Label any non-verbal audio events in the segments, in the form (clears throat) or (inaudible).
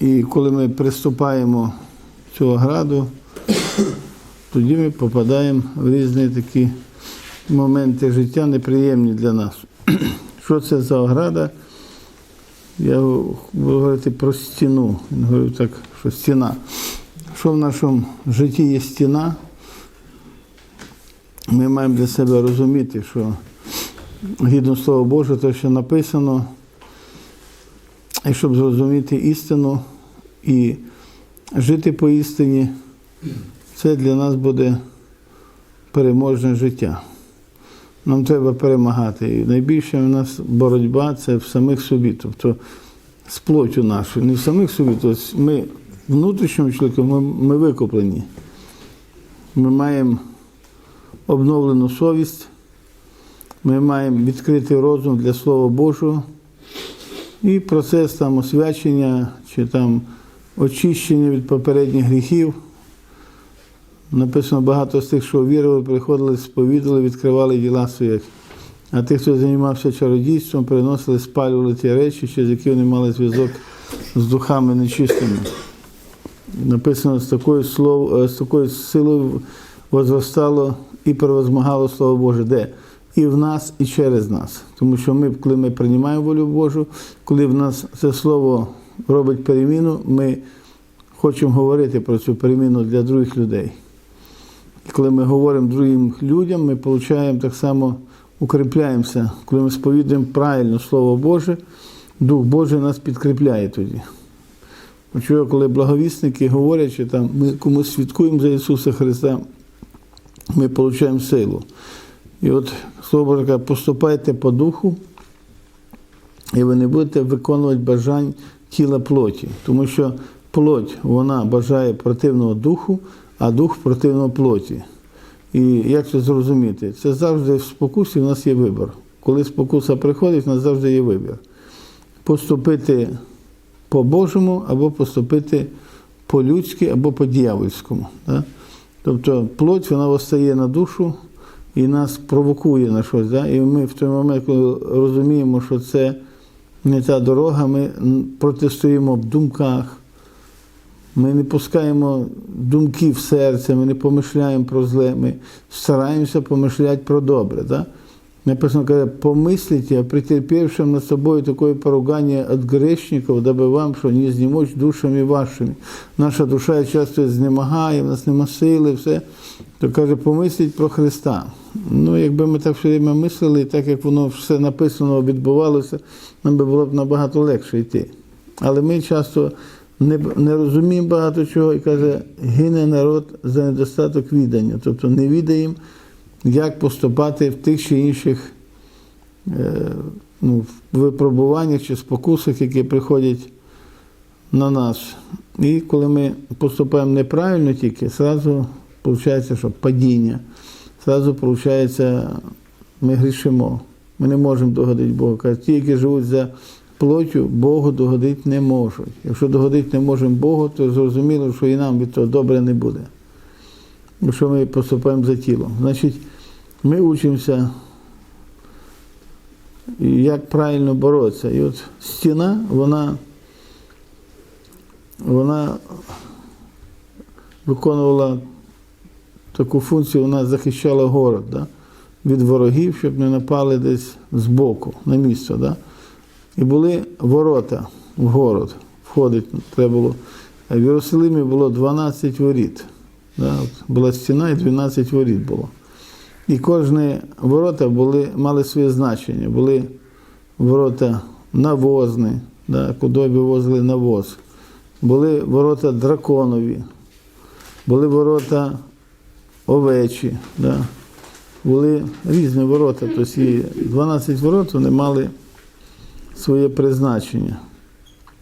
І коли ми приступаємо до цього граду, тоді ми попадаємо в різні такі моменти життя неприємні для нас. (clears throat) Що це за ограда? Я буду говорити про стіну. Він говорив так, що стіна. Що в нашому житті є стіна, ми маємо для себе розуміти, що гідно Слова Боже, те, що написано, і щоб зрозуміти істину і жити по істині, це для нас буде переможне життя. Нам треба перемагати. І найбільша в нас боротьба це в самих собі, тобто з плоттю нашою. Не в самих собі, тобто ми внутрішньому чоловіку, ми, ми викуплені. Ми маємо обновлену совість, ми маємо відкритий розум для Слова Божого. І процес там освячення чи там очищення від попередніх гріхів. Написано багато з тих, що вірили, приходили, сповідали, відкривали діла свої. А тих, хто займався чародійством, приносили, спалювали ті речі, через які вони мали зв'язок з духами нечистими. Написано, з такою, слов, з такою силою возростало і превозмагало Слово Боже. Де? І в нас, і через нас. Тому що ми, коли ми приймаємо волю Божу, коли в нас це слово робить переміну, ми хочемо говорити про цю переміну для других людей. І коли ми говоримо другим людям, ми получаємо так само, укріпляємося. Коли ми сповідуємо правильно Слово Боже, Дух Божий нас підкріпляє тоді. Чого, коли благовісники говорять, що там ми комусь свідкуємо за Ісуса Христа, ми отримуємо силу. І от Слово Боже каже, поступайте по духу, і ви не будете виконувати бажань тіла плоті. Тому що плоть вона бажає противного духу, а дух противного плоті. І як це зрозуміти? Це завжди в спокусі в нас є вибір. Коли спокуса приходить, у нас завжди є вибір. Поступити по-божому або поступити по-людськи, або по-дьявольському. Да? Тобто плоть вона постає на душу і нас провокує на щось. Да? І ми в той момент, коли розуміємо, що це не та дорога, ми протистоїмо в думках. Ми не пускаємо думки в серце, ми не помишляємо про зле, ми стараємося помишляти про добре. Да? Написано, каже, помислите, претерпевшим над собою такое поругание от грешников, даби вам, що не знімоч душами вашими. Наша душа часто знемагає, в нас нема сили, все. То каже, помисліть про Христа. Ну, якби ми так все время мислили, так як воно все написано, відбувалося, нам би було б набагато легше йти. Але ми часто не, не розуміємо багато чого і каже, гине народ за недостаток відання. Тобто не відаємо, як поступати в тих чи інших е, ну, випробуваннях чи спокусах, які приходять на нас. І коли ми поступаємо неправильно тільки, зразу виходить, що падіння, зразу виходить, ми грішимо. Ми не можемо догодити Богу. Каже, ті, які живуть за плоттю, Богу догодити не можуть. Якщо догодити не можемо Богу, то зрозуміло, що і нам від того добре не буде. Якщо ми поступаємо за тілом. Значить, ми учимося, як правильно боротися. І от стіна, вона, вона виконувала таку функцію, вона захищала город да? від ворогів, щоб не напали десь збоку, на місто. Да? І були ворота в город, входить треба було. В Єрусалимі було 12 воріт. Да? Була стіна і 12 воріт було. І кожні ворота були, мали своє значення. Були ворота навозні, да? куди вивозили навоз. Були ворота драконові, були ворота овечі, да? були різні ворота. Тобто і 12 ворот вони мали своє призначення,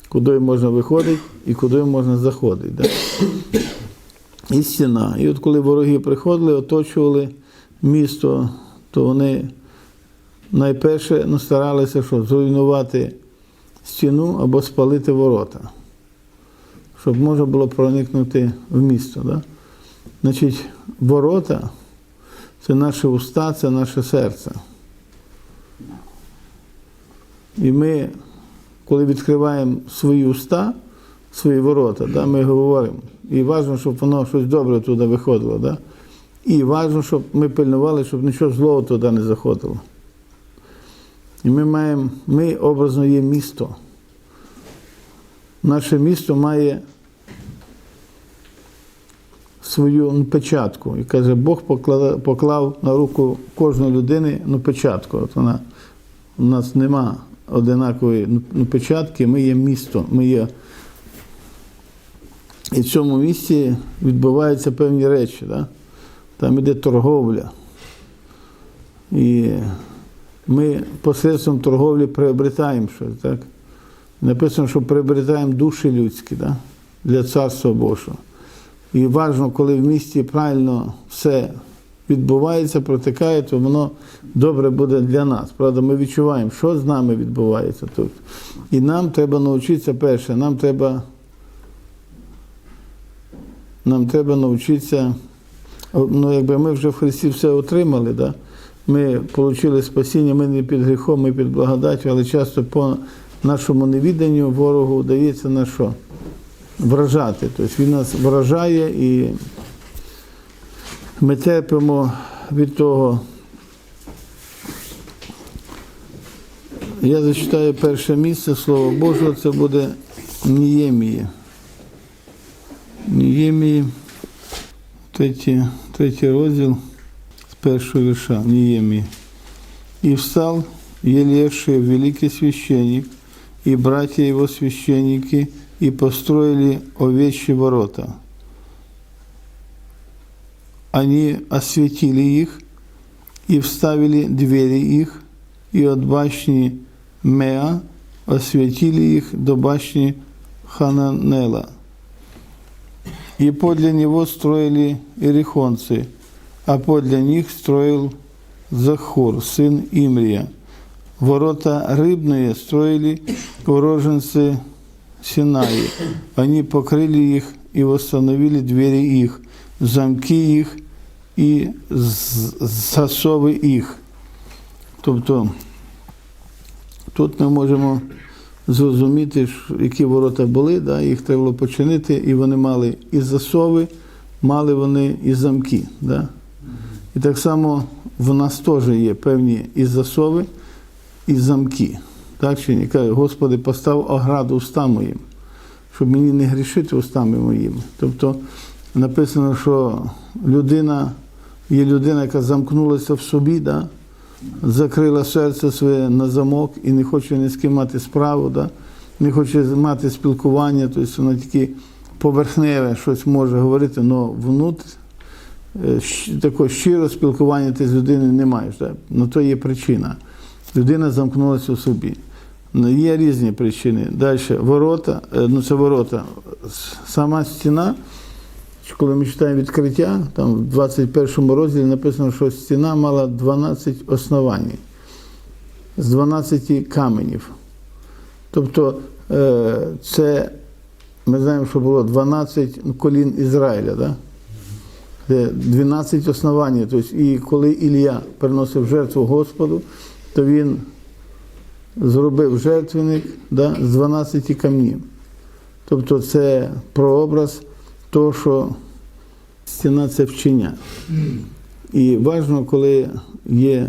куди можна виходити і куди можна заходити. Да? І стіна. І от коли вороги приходили, оточували місто, то вони найперше ну, старалися що, зруйнувати стіну або спалити ворота, щоб можна було проникнути в місто. Да? Значить, ворота це наші уста, це наше серце. І ми, коли відкриваємо свої уста, свої ворота, да, ми говоримо. І важливо, щоб воно щось добре туди виходило. Да? І важливо, щоб ми пильнували, щоб нічого злого туди не заходило. І ми маємо, ми образно є місто. Наше місто має свою ну, печатку. І каже, Бог поклав, на руку кожної людини ну, печатку. От вона, у нас нема одинакової ну, ну, печатки, ми є місто, ми є. І в цьому місці відбуваються певні речі. Да? Там іде торговля. І ми посредством торговлі приобретаємо щось. Так? Написано, що приобретаємо душі людські да? для Царства Божого. І важливо, коли в місті правильно все відбувається, протикає, то воно добре буде для нас. Правда, ми відчуваємо, що з нами відбувається тут. І нам треба навчитися перше, нам треба, нам треба навчитися, ну якби ми вже в Христі все отримали, да? ми отримали спасіння, ми не під гріхом, ми під благодаттю, але часто по нашому невіданню ворогу вдається на що? Вражати. Тобто він нас вражає і ми терпимо від того. Я зачитаю перше місце Слово Божого, це буде Ніємії. Ніємії, третій, третій розділ з першого вірша Ніємії. И встал Елешия, великий священник, и братья его священники, и построили овечьи ворота. Они осветили их и вставили двери их, и от башни Меа осветили их до башни Хананела. И подле него строили ирихонцы, а подле них строил Захур, сын Имрия. Ворота рыбные строили уроженцы Синаи. Они покрыли их и восстановили двери их, замки их з- засови їх. Тобто тут ми можемо зрозуміти, які ворота були, да, їх треба було починити, і вони мали і засови, мали вони і замки. Да. І так само в нас теж є певні і засови, і замки. Ні? Каже, Господи, постав ограду устам моїм, щоб мені не грішити устами моїми. Тобто написано, що людина є людина, яка замкнулася в собі, да? закрила серце своє на замок і не хоче ні з ким мати справу, да? не хоче мати спілкування, тобто вона тільки поверхневе щось може говорити, але внутрі е, такого щиро спілкування ти з людиною не маєш. Да? Ну, то є причина. Людина замкнулася в собі. Ну, Є різні причини. Далі ворота, е, ну це ворота. Сама стіна, коли ми читаємо відкриття, там в 21 розділі написано, що стіна мала 12 основань з 12 каменів. Тобто е, це ми знаємо, що було 12 колін Ізраїля. Да? 12 основань. Тобто, і коли Ілля приносив жертву Господу, то він зробив жертвенник да, з 12 камнів. Тобто це прообраз того, що стіна це вчення. І важливо, коли є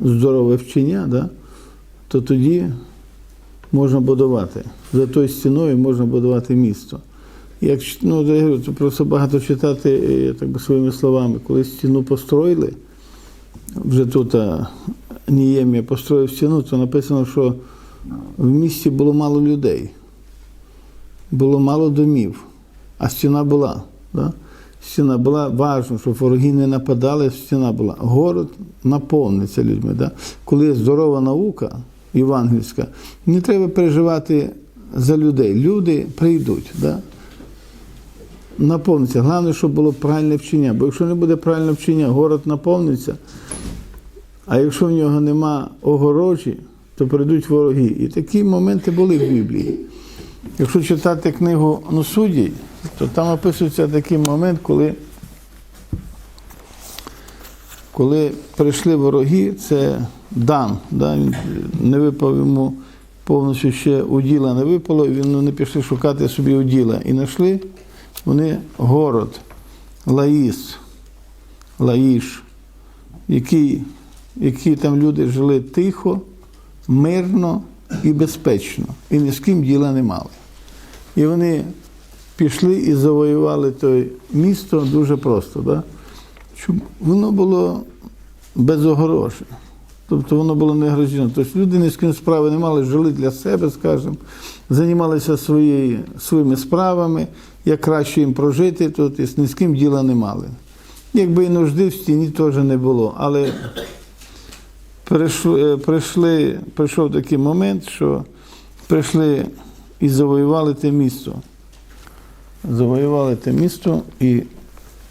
здорове вчення, да, то тоді можна будувати. За тою стіною можна будувати місто. Як ну, я говорю, це просто багато читати так би, своїми словами, коли стіну построїли, вже тут а, Ніємія построїв стіну, то написано, що в місті було мало людей, було мало домів, а стіна була. Да? Стіна була важливо, щоб вороги не нападали, стіна була. Город наповниться людьми. Да? Коли здорова наука євангельська, не треба переживати за людей. Люди прийдуть. Да? Наповниться. Головне, щоб було правильне вчення. Бо якщо не буде правильне вчення, город наповниться. А якщо в нього нема огорожі, то прийдуть вороги. І такі моменти були в Біблії. Якщо читати книгу ну, суддів, то там описується такий момент, коли, коли прийшли вороги, це Дан, да, він не випав йому повністю ще уділа не випало, і вони пішли шукати собі уділа. І знайшли вони город Лаїс, Лаїш, який, які там люди жили тихо, мирно і безпечно, і ні з ким діла не мали. І вони пішли і завоювали те місто дуже просто. Да? Чому? Воно було без безогорожене. Тобто воно було не огорожено. Тобто люди ні з ким справи не мали, жили для себе, скажімо, займалися своєю, своїми справами, як краще їм прожити, то тобто, ні з ким діла не мали. Якби і нужди в стіні теж не було. Але прийшли, е, прийшли, прийшов такий момент, що прийшли і завоювали те місто. Завоювали те місто і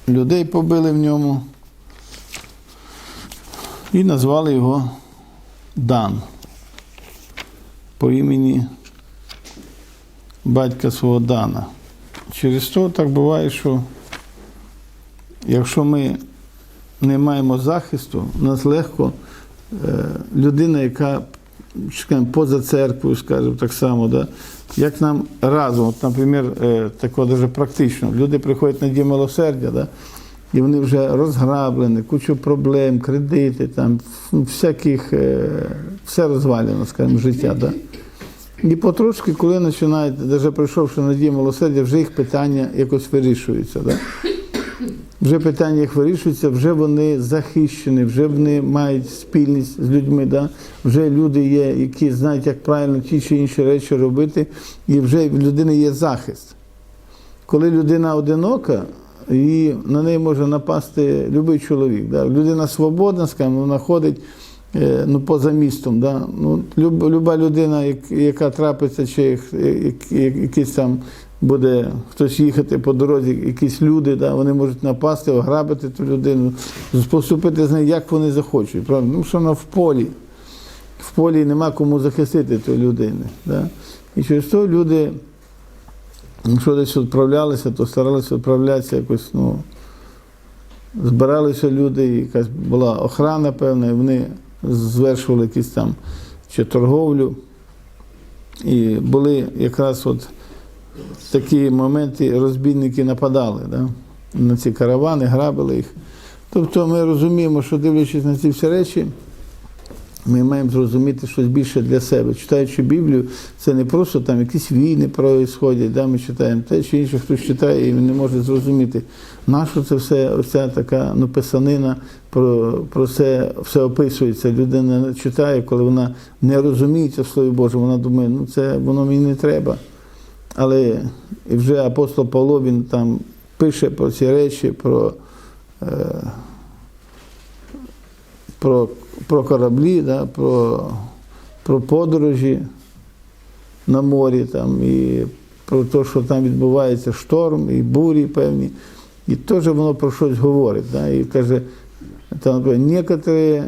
людей побили в ньому і назвали його Дан по імені батька свого Дана. Через то так буває, що якщо ми не маємо захисту, нас легко людина, яка скажімо, поза церквою, скажімо, так само, да, як нам разом, от, наприклад, е, тако дуже практично, люди приходять на дім милосердя, да, і вони вже розграблені, кучу проблем, кредити, там, ну, всяких, е, все розвалено, скажімо, життя. Да. І потрошки, коли починають, навіть прийшовши на дім милосердя, вже їх питання якось вирішуються. Да. Вже питання їх вирішується, вже вони захищені, вже вони мають спільність з людьми. Да? Вже люди є, які знають, як правильно ті чи інші речі робити, і вже в людини є захист. Коли людина одинока, і на неї може напасти будь-який чоловік. Да? Людина свободна, скажімо, вона ходить е, ну, поза містом. Да? Ну, люб, люба людина, яка трапиться, чи як- якийсь там буде хтось їхати по дорозі, якісь люди, да, вони можуть напасти, ограбити ту людину, поступити з нею, як вони захочуть. Правда? Ну, що вона в полі. В полі нема кому захистити тої людини. Да? І через то люди, якщо десь відправлялися, то старалися відправлятися якось, ну, збиралися люди, якась була охрана певна, і вони звершували якісь там чи торговлю. І були якраз от такі моменти розбійники нападали да? на ці каравани, грабили їх. Тобто ми розуміємо, що дивлячись на ці всі речі, ми маємо зрозуміти щось більше для себе. Читаючи Біблію, це не просто там якісь війни происходять, да? ми читаємо те чи інше, хтось читає і не може зрозуміти, на що це все, оця така ну, писанина, про, про це все описується. Людина читає, коли вона не розуміється в Слові Божому, вона думає, ну це воно мені не треба. Але вже апостол Павло він там пише про ці речі, про, е, про, про кораблі, да, про, про подорожі на морі, там, і про те, що там відбувається шторм і бурі певні. І теж воно про щось говорить. Да, і каже, там, некоторі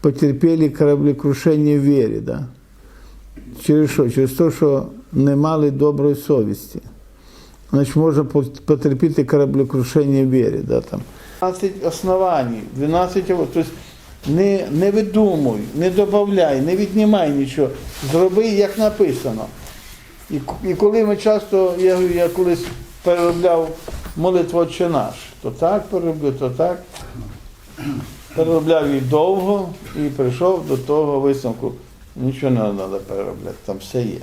потерпіли кораблекрушення в вірі. Да. Через що? Через те, що не мали доброї совісті. Значить, можна потерпіти кораблекрушення в вірі. Да, там. 12 основань, 12, тобто не, не видумуй, не додай, не віднімай нічого. Зроби, як написано. І, і коли ми часто, я, я колись переробляв молитву «Отче наш, то так перероблю, то так. Переробляв її довго і прийшов до того висновку. Нічого не треба переробляти, там все є.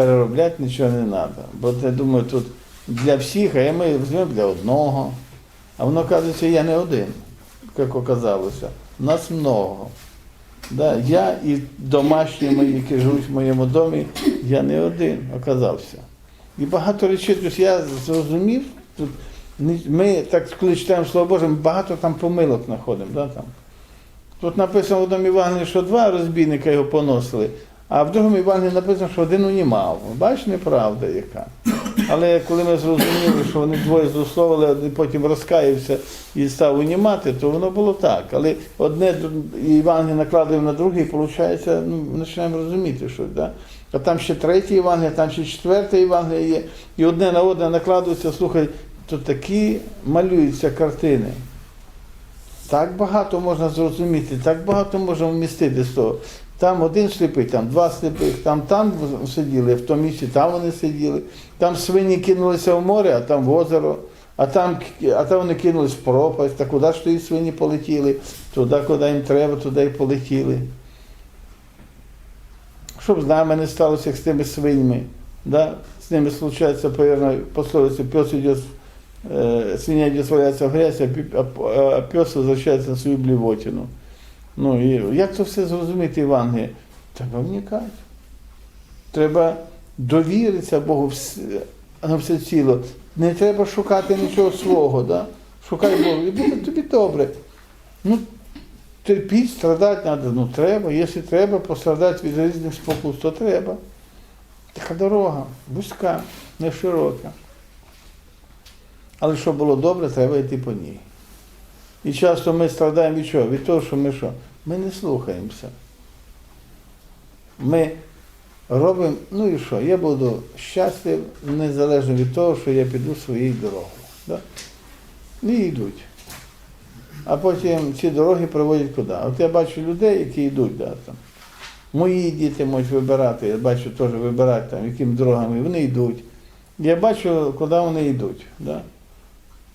Переробляти нічого не треба. Бо я думаю, тут для всіх, а ми візьмемо для одного. А воно кажеться, я не один, як оказалося. Нас много. Да, я і домашні мої, які живуть в моєму домі, я не один оказався. І багато речей, тобто я зрозумів, тут ми так коли читаємо Слово Боже, ми багато там помилок знаходимо. Да, там. Тут написано в одному Євангелії, що два розбійника його поносили, а в другому Євангелії написано, що один унімав. Бачиш, неправда яка. Але коли ми зрозуміли, що вони двоє злословили, один потім розкаявся і став унімати, то воно було так. Але одне Євангеліє накладуємо на друге, і виходить, ну, починаємо розуміти, що да? а там ще третє Євангеліє, там ще четверте Євангеліє є, і одне на одне накладується, слухай, то такі малюються картини. Так багато можна зрозуміти, так багато можна вмістити з того. Там один сліпий, там два сліпих, там там сиділи, в тому місці там вони сиділи. Там свині кинулися в море, а там в озеро, а там, а там вони кинулись в пропасть. Та куди ж тої свині полетіли? Туди, куди їм треба, туди й полетіли. Щоб з нами не сталося як з тими свиньми. Да? З ними случається, повірно, пословиця, пес йде, е, свиня йде сваляться в грязь, а пес возвращається на свою блівотину. Ну і як це все зрозуміти Євангеліє? Треба вникати. Треба довіритися Богу на все ціло. Не треба шукати нічого свого. Да? Шукай Бога, і буде тобі добре. Ну, терпіть, страдати треба. Ну треба. Якщо треба пострадати від різних спокус, то треба. Така дорога, вузька, не широка. Але щоб було добре, треба йти по ній. І часто ми страдаємо від чого? Від того, що ми що? Ми не слухаємося. Ми робимо, ну і що? Я буду щасливий незалежно від того, що я піду своєю дорогою. Да? І йдуть. А потім ці дороги приводять куди? От я бачу людей, які йдуть, да, там. Мої діти можуть вибирати, я бачу теж вибирати, там, якими дорогами вони йдуть. Я бачу, куди вони йдуть. Да?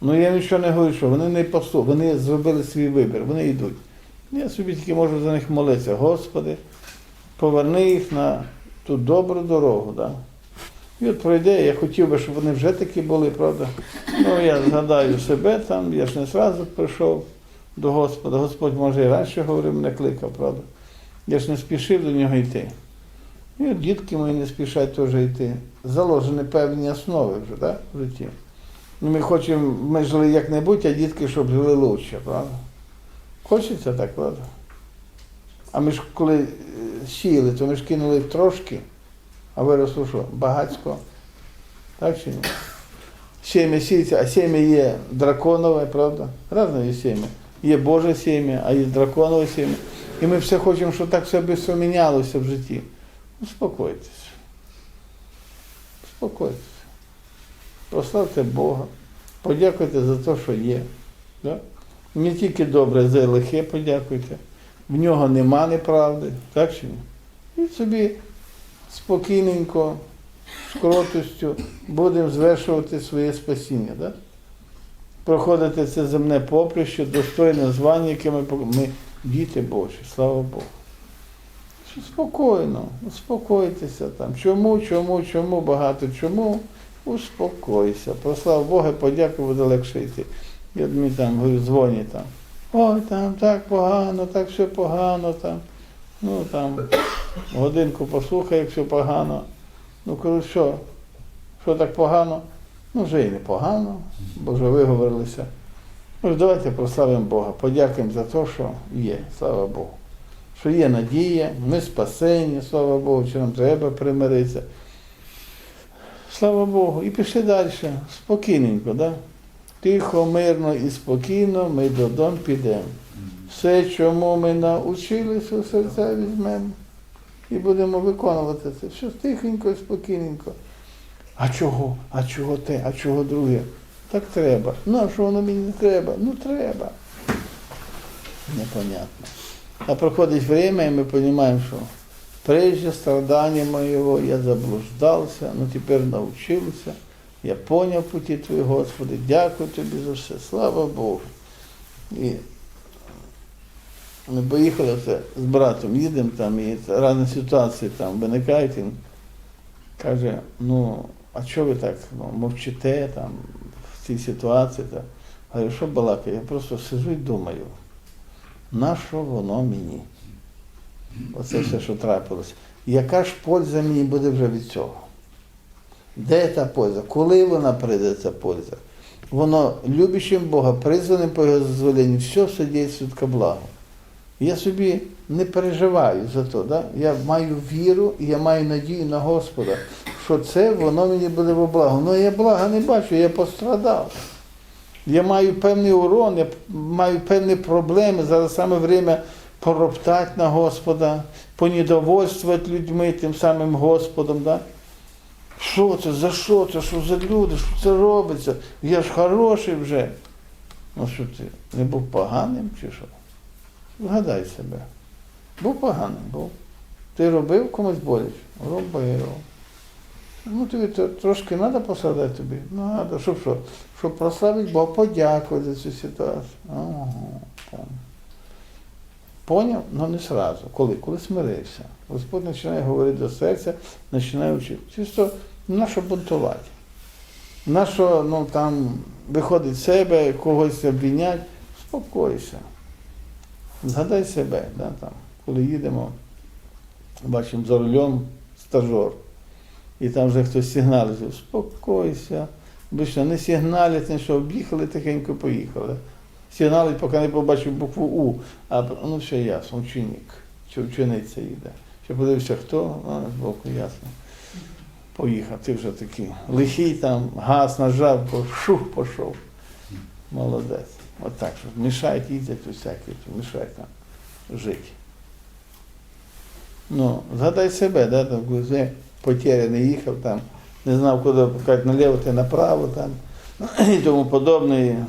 Ну я нічого не говорю, що вони не послу, вони зробили свій вибір, вони йдуть. Я собі тільки можу за них молитися. Господи, поверни їх на ту добру дорогу. Да? І от пройде, я хотів би, щоб вони вже такі були, правда. Ну, я згадаю себе там, я ж не зразу прийшов до Господа. Господь, може, і раніше говорив, мене кликав, правда. Я ж не спішив до нього йти. І от дітки мої не спішать теж йти. Заложені певні основи вже, так, в житті. Ну, Ми хочемо, ми жили як-небудь, а дітки, щоб жили лучше, правда? Хочеться так, правда? А ми ж коли е, сіяли, то ми ж кинули трошки, а виросло що? Багацько. Так чи ні? Сім'я сіється, а сім'я є драконове, правда? Разне є сім'я. Є Боже сім'я, а є драконове сім'я. І ми все хочемо, щоб так все швидко мінялося в житті. Успокойтесь. Успокойтесь. Прославте Бога. Подякуйте за те, що є. Да? Не тільки добре, за лихе подякуйте. В нього нема неправди, так чи ні? І собі спокійненько, з кротостю будемо звершувати своє спасіння. Да? Проходити це земне поприще, достойне звання, яке ми, ми діти Божі, слава Богу. Спокійно, успокойтеся там. Чому, чому, чому, багато чому? Успокойся. Прослав Бога, подякуй, буде легше йти. Я мені там говорю, дзвонять там. Ой, там так погано, так все погано там. Ну там годинку послухай, як все погано. Ну кажу, що? Що так погано? Ну вже і не погано, бо вже виговорилися. Ну давайте прославимо Бога, подякуємо за те, що є, слава Богу. Що є надія, ми спасені, слава Богу, чи нам треба примиритися. Слава Богу. І пішли далі, спокійненько, да? Тихо, мирно і спокійно ми додому підемо. Все, чому ми научилися, серця візьмемо і будемо виконувати це. Все тихенько і спокійненько. А чого? А чого те? А чого друге? Так треба. Ну, а що воно мені не треба? Ну треба. Непонятно. А проходить время, і ми розуміємо, що прежде страдания моего я заблуждався, ну тепер навчився. Я поняв путі Твої, Господи, дякую Тобі за все. Слава Богу. І ми поїхали з братом, їдемо там, і різні ситуації там виникають. Він каже, ну, а чого ви так ну, мовчите там в цій ситуації? Та? Говорю, що балакає? Я просто сижу і думаю, на що воно мені? Оце все, що трапилось. Яка ж польза мені буде вже від цього? Де та польза? Коли вона прийде ця польза? Воно любящим Бога, призваним по його дозволенню, все дійствує ко благу. Я собі не переживаю за то. Да? Я маю віру і я маю надію на Господа, що це воно мені буде во благо. Ну я блага не бачу, я пострадав. Я маю певний урон, я маю певні проблеми. Зараз саме время пороптати на Господа, понедовольствувати людьми тим самим Господом. Да? Що це, за що це, що за люди, що це робиться? Я ж хороший вже. Ну що ти, не був поганим чи що? Вгадай себе. Був поганим, був. Ти робив комусь боляче? Робив. Ну, тобі то- трошки треба посадити тобі? Надо. Щоб що? Щоб прославити Бога, подякувати за цю ситуацію. Ага, поняв. Поняв, але не сразу. Коли? Коли смирився. Господь починає говорити до серця, починає вчити. Чисто на що бунтувати. На що ну, там виходить з себе, когось обвінять, спокойся. Згадай себе, да, там, коли їдемо, бачимо за рулем стажор, і там вже хтось сигналить, спокойся. Обично не сигналять, не що об'їхали, тихенько поїхали. Сигналить, поки не побачив букву У, а ну все ясно, ученик, чи учениця їде. Ще подивився, хто, а збоку ясно. Поїхав, ти вже такий лихий там, газ нажав, шух пішов. Молодець. От так, що мішають, їздять усякі, мішають нам жити. Ну, згадай себе, да, там, коли потеряний їхав там, не знав, куди показати наліво, ти направо там, (clears throat) і тому подобне.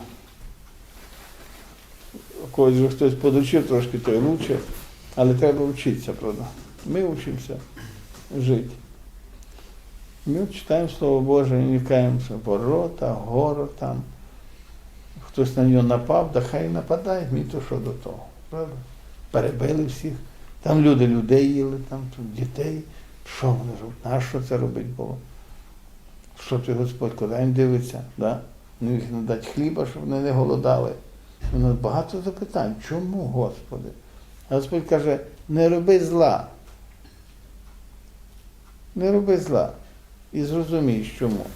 Когось вже хтось подучив трошки, то й лучше, але треба вчитися, правда. Ми вчимося жити. Ми читаємо Слово Боже, уникаємося ворота, гору там. Хтось на нього напав, да хай нападає, мені то що до того. Правда? Перебили всіх. Там люди людей їли, там тут дітей. Що вони роблять? На що це робить було? Що ти Господь, куди їм дивиться? Да? Ну їх не дати хліба, щоб вони не голодали. У нас багато запитань. Чому, Господи? Господь каже, не роби зла. Не роби зла. І зрозумієш чому.